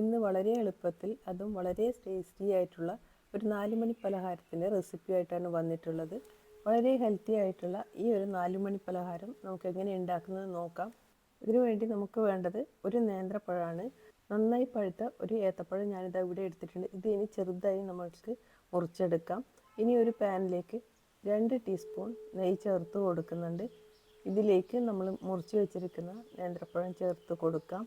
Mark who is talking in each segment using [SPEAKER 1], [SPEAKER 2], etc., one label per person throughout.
[SPEAKER 1] ഇന്ന് വളരെ എളുപ്പത്തിൽ അതും വളരെ ടേസ്റ്റി ആയിട്ടുള്ള ഒരു നാലുമണി പലഹാരത്തിന്റെ റെസിപ്പി ആയിട്ടാണ് വന്നിട്ടുള്ളത്. വളരെ ഹെൽത്തി ആയിട്ടുള്ള ഈ ഒരു നാലുമണി പലഹാരം നമുക്ക് എങ്ങനെ ഉണ്ടാക്കുന്നത് നോക്കാം. ഇതിനു വേണ്ടി നമുക്ക് വേണ്ടത് ഒരു നേന്ത്രപ്പഴമാണ്. നന്നായി പഴുത്ത ഒരു ഏത്തപ്പഴം ഞാനിത് ഇവിടെ എടുത്തിട്ടുണ്ട്. ഇത് ഇനി ചെറുതായി നമ്മൾക്ക് മുറിച്ചെടുക്കാം. ഇനി ഒരു പാനിലേക്ക് രണ്ട് ടീസ്പൂൺ നെയ്യ് ചേർത്ത് കൊടുക്കുന്നുണ്ട്. ഇതിലേക്ക് നമ്മൾ മുറിച്ച് വെച്ചിരിക്കുന്ന നേന്ത്രപ്പഴം ചേർത്ത് കൊടുക്കാം.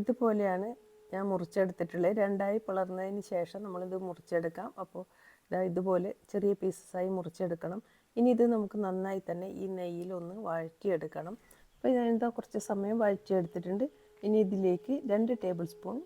[SPEAKER 1] ഇതുപോലെയാണ് ഞാൻ മുറിച്ചെടുത്തിട്ടുള്ളത്. രണ്ടായി പിളർന്നതിന് ശേഷം നമ്മളിത് മുറിച്ചെടുക്കാം. അപ്പോൾ ഇതാ ഇതുപോലെ ചെറിയ പീസസായി മുറിച്ചെടുക്കണം. ഇനി ഇത് നമുക്ക് നന്നായി തന്നെ ഈ നെയ്യിലൊന്ന് വഴറ്റിയെടുക്കണം. അപ്പോൾ ഞാൻ ഞാനിതാ കുറച്ച് സമയം വഴറ്റിയെടുത്തിട്ടുണ്ട്. ഇനി ഇതിലേക്ക് രണ്ട് ടേബിൾ സ്പൂൺ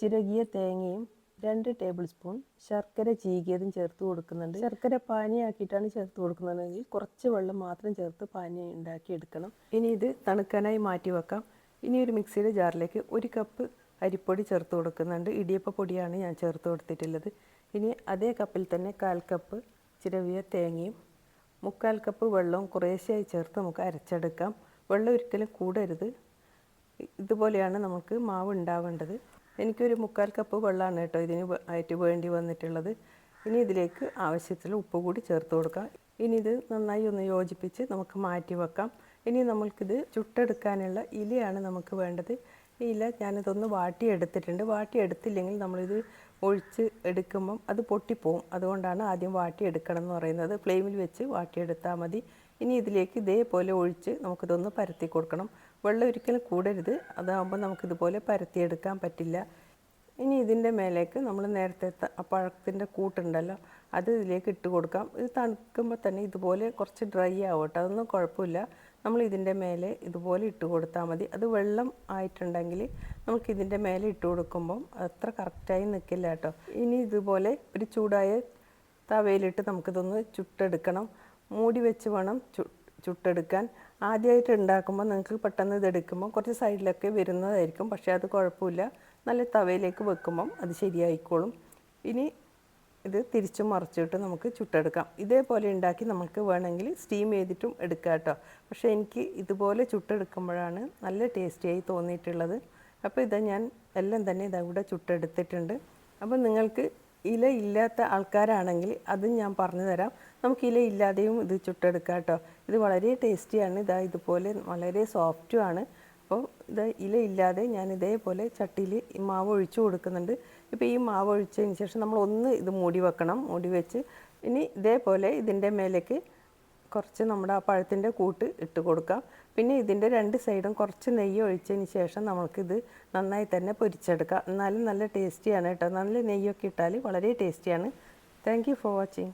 [SPEAKER 1] ചിരകിയ തേങ്ങയും രണ്ട് ടേബിൾ സ്പൂൺ ശർക്കര ചീകിയതും ചേർത്ത് കൊടുക്കുന്നുണ്ട്. ശർക്കര പാനിയാക്കിയിട്ടാണ് ചേർത്ത് കൊടുക്കുന്നതെങ്കിൽ കുറച്ച് വെള്ളം മാത്രം ചേർത്ത് പാനി ഉണ്ടാക്കി എടുക്കണം ഇനി ഇത് തണുക്കാനായി മാറ്റി വെക്കാം ഇനി ഒരു മിക്സിയുടെ ജാറിലേക്ക് ഒരു കപ്പ് അരിപ്പൊടി ചേർത്ത് കൊടുക്കുന്നുണ്ട്. ഇടിയപ്പ പൊടിയാണ് ഞാൻ ചേർത്ത് കൊടുത്തിട്ടുള്ളത്. ഇനി അതേ കപ്പിൽ തന്നെ കാൽ കപ്പ് ചിരവിയ തേങ്ങയും മുക്കാൽ കപ്പ് വെള്ളവും കുറേശ്ശെയായി ചേർത്ത് നമുക്ക് അരച്ചെടുക്കാം. വെള്ളം ഒരിക്കലും കൂടരുത്. ഇതുപോലെയാണ് നമുക്ക് മാവ് ഉണ്ടാവേണ്ടത്. എനിക്കൊരു മുക്കാൽ കപ്പ് വെള്ളമാണ് കേട്ടോ ഇതിന് ആയിട്ട് വേണ്ടി വന്നിട്ടുള്ളത്. ഇനി ഇതിലേക്ക് ആവശ്യത്തിൽ ഉപ്പ് കൂടി ചേർത്ത് കൊടുക്കാം. ഇനി ഇത് നന്നായി ഒന്ന് യോജിപ്പിച്ച് നമുക്ക് മാറ്റി വെക്കാം. ഇനി നമ്മൾക്കിത് ചുട്ടെടുക്കാനുള്ള ഇലയാണ് നമുക്ക് വേണ്ടത്. ഈ ഇല ഞാനിതൊന്ന് വാട്ടിയെടുത്തിട്ടുണ്ട്. വാട്ടിയെടുത്തില്ലെങ്കിൽ നമ്മളിത് ഒഴിച്ച് എടുക്കുമ്പം അത് പൊട്ടിപ്പോവും. അതുകൊണ്ടാണ് ആദ്യം വാട്ടിയെടുക്കണം എന്ന് പറയുന്നത്. ഫ്ലെയിമിൽ വെച്ച് വാട്ടിയെടുത്താൽ മതി. ഇനി ഇതിലേക്ക് ഇതേപോലെ ഒഴിച്ച് നമുക്കിതൊന്ന് പരത്തി കൊടുക്കണം. വെള്ളം ഒരിക്കലും കൂടരുത്. അതാകുമ്പോൾ നമുക്കിതുപോലെ പരത്തിയെടുക്കാൻ പറ്റില്ല. ഇനി ഇതിന്റെ മേലേക്ക് നമ്മൾ നേരത്തെ പഴത്തിന്റെ കൂട്ടുണ്ടല്ലോ അത് ഇതിലേക്ക് ഇട്ട് കൊടുക്കാം. ഇത് തണുക്കുമ്പോൾ തന്നെ ഇതുപോലെ കുറച്ച് ഡ്രൈ ആവട്ടെ. അതൊന്നും കുഴപ്പമില്ല. നമ്മൾ ഇതിന്റെ മേലെ ഇതുപോലെ ഇട്ട് കൊടുത്താൽ മതി. അത് വെള്ളം ആയിട്ടുണ്ടെങ്കിൽ നമുക്ക് ഇതിന്റെ മേലെ ഇട്ട് കൊടുക്കുമ്പം അത്ര കറക്റ്റായി നിൽക്കില്ല കേട്ടോ. ഇനി ഇതുപോലെ ഒരു ചൂടായ തവയിലിട്ട് നമുക്കിതൊന്ന് ചുട്ടെടുക്കണം. മൂടി വെച്ച് വേണം ചുട്ടെടുക്കാൻ. ആദ്യമായിട്ട് ഉണ്ടാക്കുമ്പോൾ നിങ്ങൾക്ക് പെട്ടെന്ന് ഇതെടുക്കുമ്പോൾ കുറച്ച് സൈഡിലൊക്കെ വരുന്നതായിരിക്കും. പക്ഷേ അത് കുഴപ്പമില്ല. നല്ല തവയിലേക്ക് വെക്കുമ്പം അത് ശരിയായിക്കോളും. ഇനി ഇത് തിരിച്ചു മറിച്ചിട്ട് നമുക്ക് ചുട്ടെടുക്കാം. ഇതേപോലെ ഉണ്ടാക്കി നമുക്ക് വേണമെങ്കിൽ സ്റ്റീം ചെയ്തിട്ടും എടുക്കാം കേട്ടോ. പക്ഷേ എനിക്ക് ഇതുപോലെ ചുട്ടെടുക്കുമ്പോഴാണ് നല്ല ടേസ്റ്റിയായി തോന്നിയിട്ടുള്ളത്. അപ്പോൾ ഇത് ഞാൻ എല്ലാം തന്നെ ഇതാ ഇവിടെ ചുട്ടെടുത്തിട്ടുണ്ട്. അപ്പോൾ നിങ്ങൾക്ക് ഇല ഇല്ലാത്ത ആൾക്കാരാണെങ്കിൽ അതും ഞാൻ പറഞ്ഞു തരാം. നമുക്ക് ഇല ഇല്ലാതെയും ഇത് ചുട്ടെടുക്കാം കേട്ടോ. ഇത് വളരെ ടേസ്റ്റിയാണ് ഇതാ ഇതുപോലെ വളരെ സോഫ്റ്റും ആണ്. അപ്പോൾ ഇത് ഇല ഇല്ലാതെ ഞാൻ ഇതേപോലെ ചട്ടിയിൽ ഈ മാവ് ഒഴിച്ചു കൊടുക്കുന്നുണ്ട്. ഇപ്പോൾ ഈ മാവ് ഒഴിച്ചതിന് ശേഷം നമ്മൾ ഒന്ന് ഇത് മൂടി വെക്കണം. മൂടി വെച്ച് ഇനി ഇതേപോലെ ഇതിന്റെ മേലേക്ക് കുറച്ച് നമ്മുടെ ആ പഴത്തിന്റെ കൂട്ട് ഇട്ട് കൊടുക്കാം. പിന്നെ ഇതിന്റെ രണ്ട് സൈഡും കുറച്ച് നെയ്യ് ഒഴിച്ചതിന് ശേഷം നമുക്കിത് നന്നായി തന്നെ പൊരിച്ചെടുക്കാം. എന്നാലും നല്ല ടേസ്റ്റിയാണ് കേട്ടോ. നല്ല നെയ്യൊക്കെ ഇട്ടാൽ വളരെ ടേസ്റ്റിയാണ്. Thank for watching